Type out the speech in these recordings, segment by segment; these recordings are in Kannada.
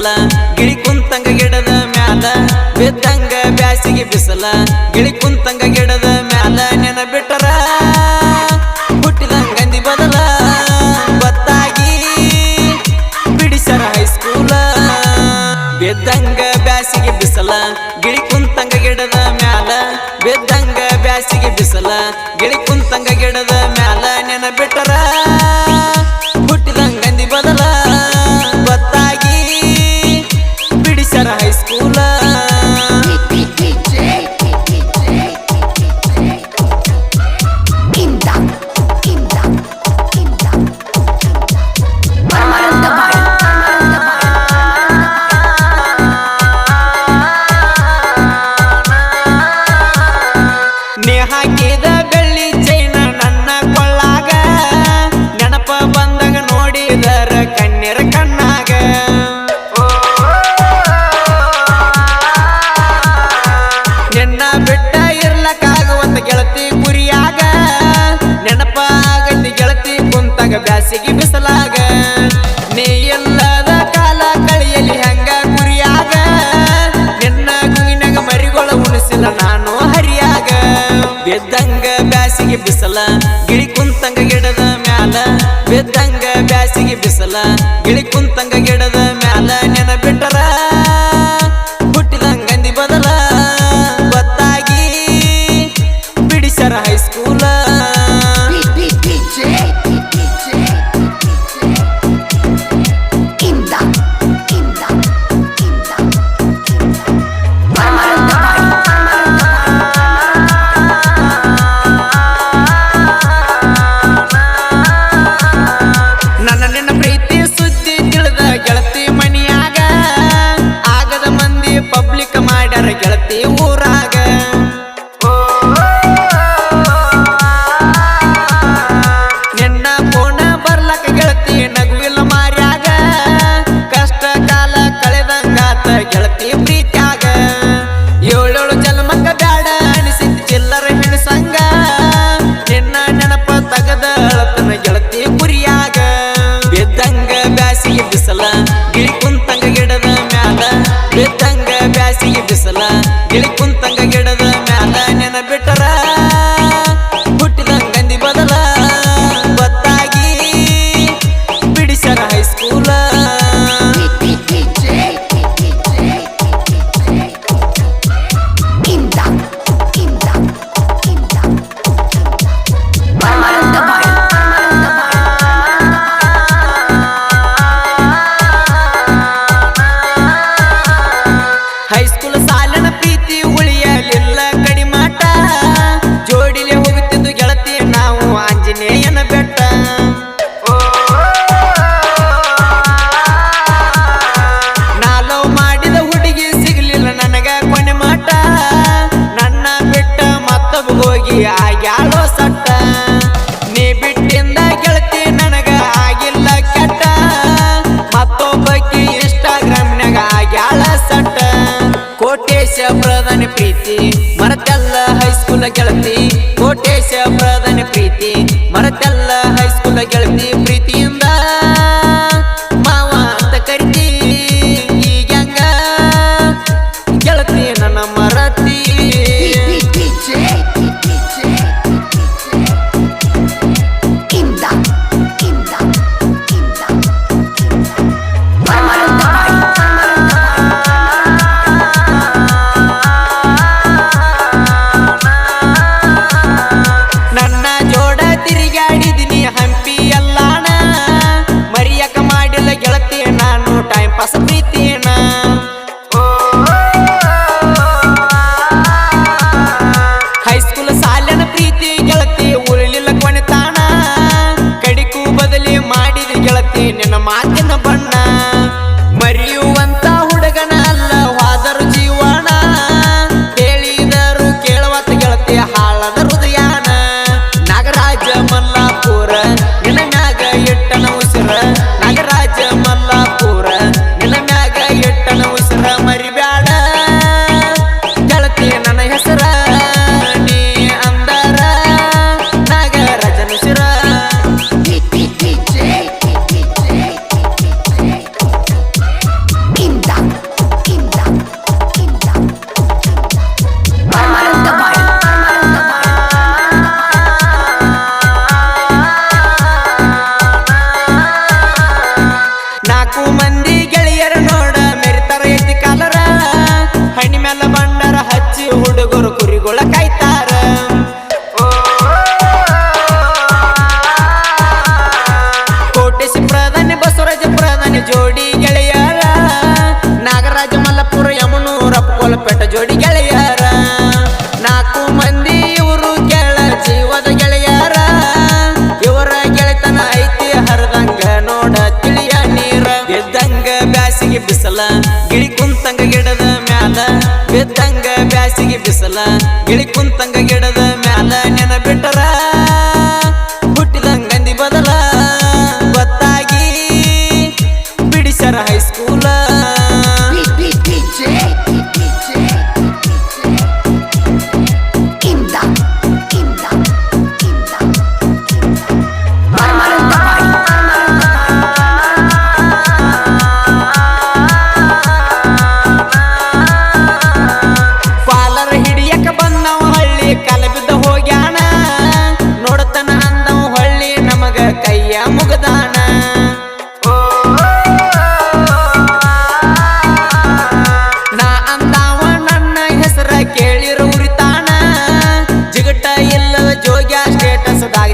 ಬಿಸಲ. ಗಿಳಿ ಕುಂತಂಗ ಗಿಡದ ಮ್ಯಾಲ, ಬಿದ್ದಂಗ ಬ್ಯಾಸಿಗೆ ಬಿಸಲ. ಗಿಳಿ ಕುಂತಂಗ ಗಿಡದ ಮ್ಯಾಲ ನೆನ ಬಿಟ್ಟರ ಹುಟ್ಟಿದಂಗ ಗಂದಿ ಬದಲ. ಗೊತ್ತಾಗಿ ಬಿಡಿಸರ ಹೈಸ್ಕೂಲ ಬಿದ್ದಂಗ ಬ್ಯಾಸಿಗೆ ಬಿಸಲ. ಗಿಳಿ ಕುಂತಂಗ ಗಿಡದ ಮ್ಯಾಲ, ಬಿದ್ದಂಗ ಬ್ಯಾಸಿಗೆ ಬಿಸಲ. ಗಿಳಿ ಕುಂತಂಗ ಗಿಡದ ಮ್ಯಾಲ ನೆನ ಬಿಟ್ಟರ ಬಿಸಲ. ಗಿಳಿ ಕುಂತಂಗ ಗಿಡದ ಮ್ಯಾಲ ಬಿದ್ದಂಗ ಬ್ಯಾಸಿಗೆ ಬಿಸಲ. ಗಿಳಿ ಕುಂತಂಗ ಗಿಡದ বেটা ಕೋಟೇಶ ಪ್ರಧಾನಿ ಪ್ರೀತಿ. ಮರತೆಲ್ಲ ಹೈಸ್ಕೂಲ್ ಗೆಳತಿ. ಕೋಟೇಶ ಪ್ರಧಾನಿ ಪೋಲ್ಪೆಟ ಜೋಡಿ ಗೆಳೆಯರ. ನಾಲ್ಕು ಮಂದಿ ಇವರು ಕೆಳ ಜೀವದ ಗೆಳೆಯರ. ಇವರ ಗೆಳೆತನ ಐತಿ ಹರದಂಗ ನೋಡ ತಿಳಿಯ ನೀರ. ಎದ್ದಂಗ ಬ್ಯಾಸಿಗೆ ಬಿಸಲ, ಗಿಳಿ ಕುಂತಂಗ ಗಿಡದ ಮ್ಯಾಲ. ಎದ್ದಂಗ ಬ್ಯಾಸಿಗೆ ಬಿಸಲ, ಗಿಳಿ ಕುಂತಂಗ ಗಿಡದ ಮ್ಯಾಲ ನೆನಪಿಟ್ಟ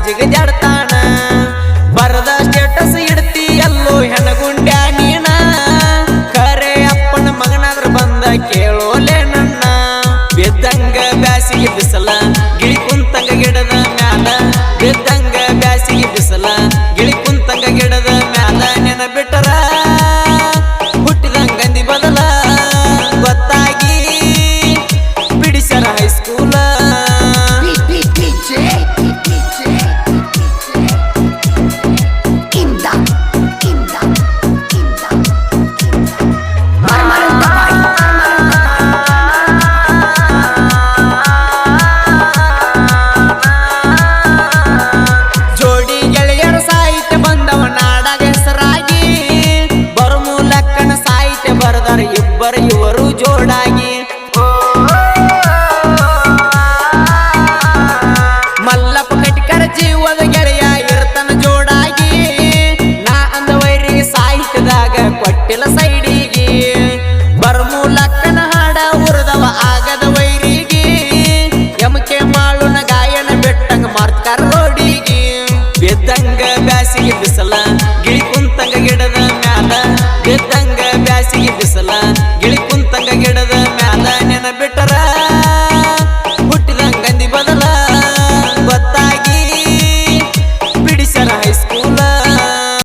ಸ್ಟೇಟಸ್ ಬ್ಯಾಸಿಗೆ